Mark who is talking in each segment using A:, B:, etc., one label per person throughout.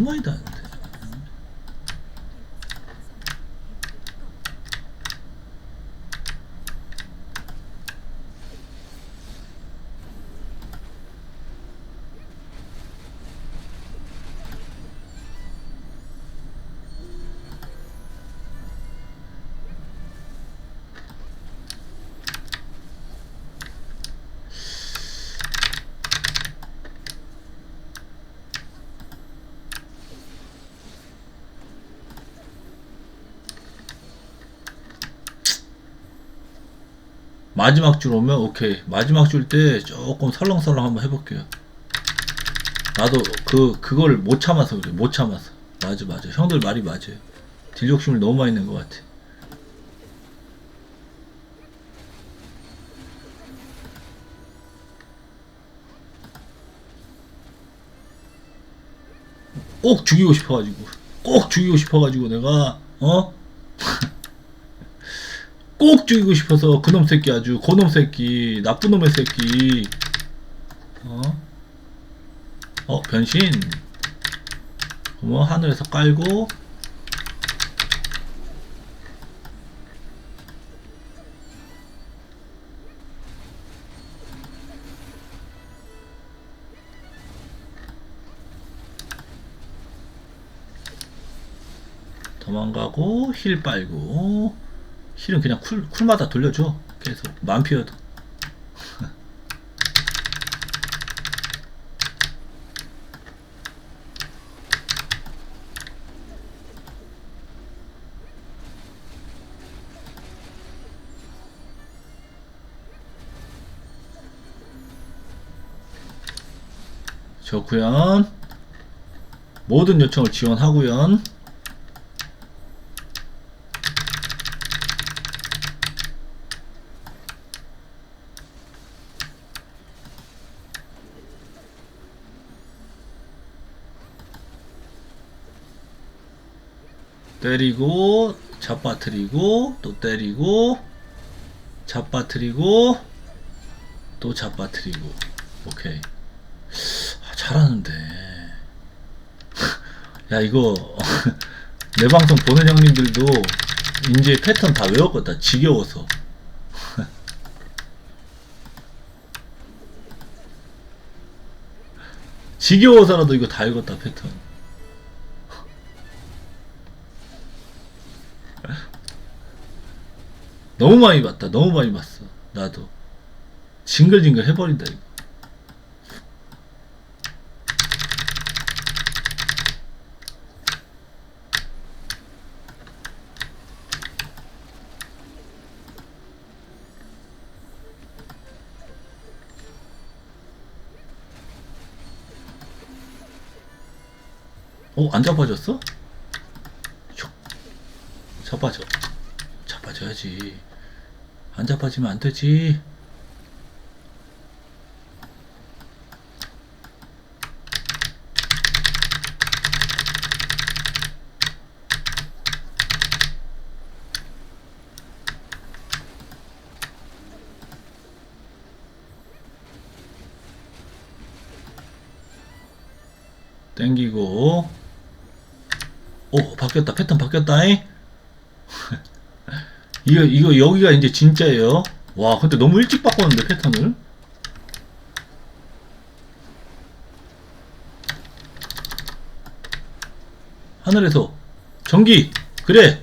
A: 너무 많이 마지막 줄 오면 오케이. 마지막 줄 때 조금 설렁설렁 한번 해볼게요. 나도 그 그걸 못 참아서 그래. 못 참아서. 맞아 맞아. 형들 말이 맞아요. 딜 욕심을 너무 많이 낸 것 같아. 꼭 죽이고 싶어가지고 꼭 죽이고 싶어가지고 내가 어? 꼭 죽이고 싶어서 그놈 새끼 아주 고놈 새끼 나쁜 놈의 새끼. 어? 어 변신. 뭐 하늘에서 깔고. 도망가고 힐 빨고 힐은 그냥 쿨, 쿨마다 돌려줘. 계속 만 피어도. 좋구연. 모든 요청을 지원하구연 때리고 잡아뜨리고 또 때리고 잡아뜨리고 또 잡아뜨리고. 오케이. 아, 잘하는데. 야 이거 내 방송 보는 형님들도 이제 패턴 다 외웠겠다 지겨워서. 지겨워서라도 이거 다 읽었다 패턴 너무 많이 봤다. 너무 많이 봤어. 나도. 징글징글 해버린다, 이거. 어, 안 잡아졌어? 슉. 잡아줘. 잡아줘야지. 안 잡아지면 안 되지. 땡기고. 오 바뀌었다. 패턴 바뀌었다 잉 이거 이거 여기가 이제 진짜예요. 와 근데 너무 일찍 바꿨는데 패턴을. 하늘에서 전기 그래.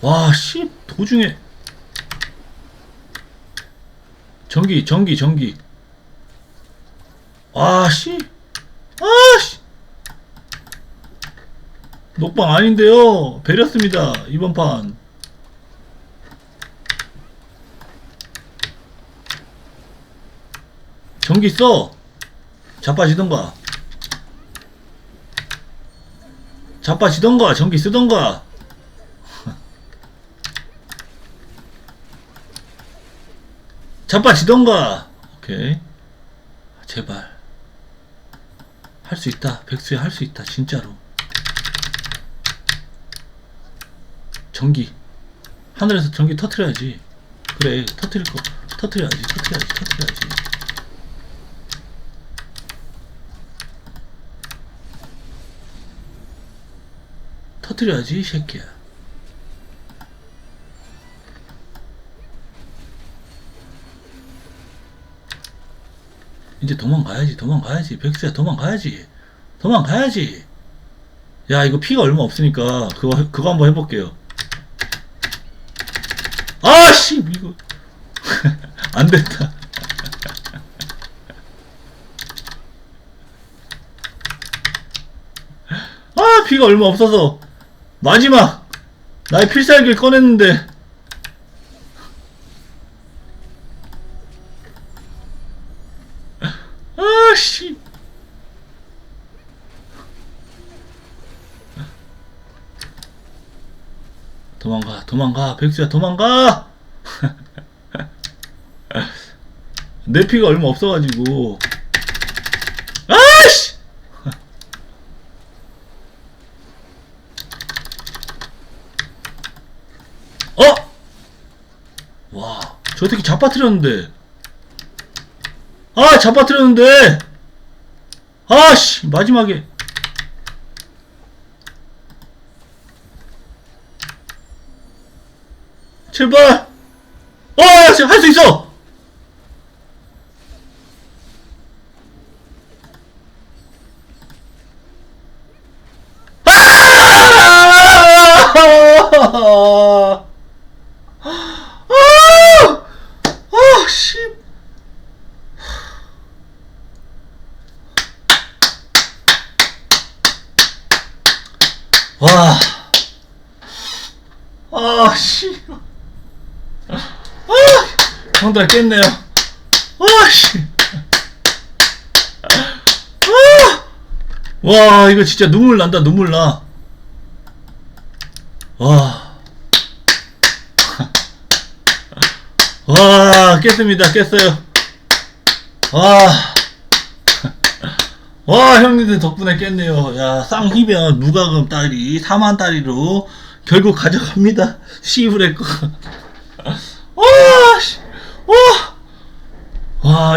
A: 와, 씨, 도중에. 전기, 전기, 전기. 아씨. 아씨. 녹방 아닌데요. 배렸습니다 이번 판. 전기 써. 자빠지던가. 자빠지던가 전기 쓰던가. 자빠지던가. 오케이. 제발 할 수 있다. 백수야 할 수 있다. 진짜로. 전기. 하늘에서 전기 터트려야지. 그래 터트릴 거 터트려야지 터트려야지 터트려야지 터트려야지 이 새끼야 이제 도망가야지 도망가야지. 백수야 도망가야지. 도망가야지. 야 이거 피가 얼마 없으니까 그거 그거 한번 해볼게요. 아씨 이거. 안 됐다. 아 피가 얼마 없어서. 마지막. 나의 필살기를 꺼냈는데 아씨 도망가 도망가 백수야 도망가 내 피가 얼마 없어가지고 아씨 어? 와, 저 새끼 잡아뜨렸는데. 아, 잡아뜨렸는데. 아씨, 마지막에. 제발. 어, 할수 있어. 아! 아! 아, 씨. 와. 아, 씨. 아, 형들 깼네요. 아, 씨. 아! 와, 이거 진짜 눈물 난다, 눈물 나. 와. 와, 깼습니다. 깼어요. 와. 와, 형님들 덕분에 깼네요. 야, 쌍희변 무과금 딸이 4만 딸이로 결국 가져갑니다. 시브레 거. 와, 씨. 와. 와.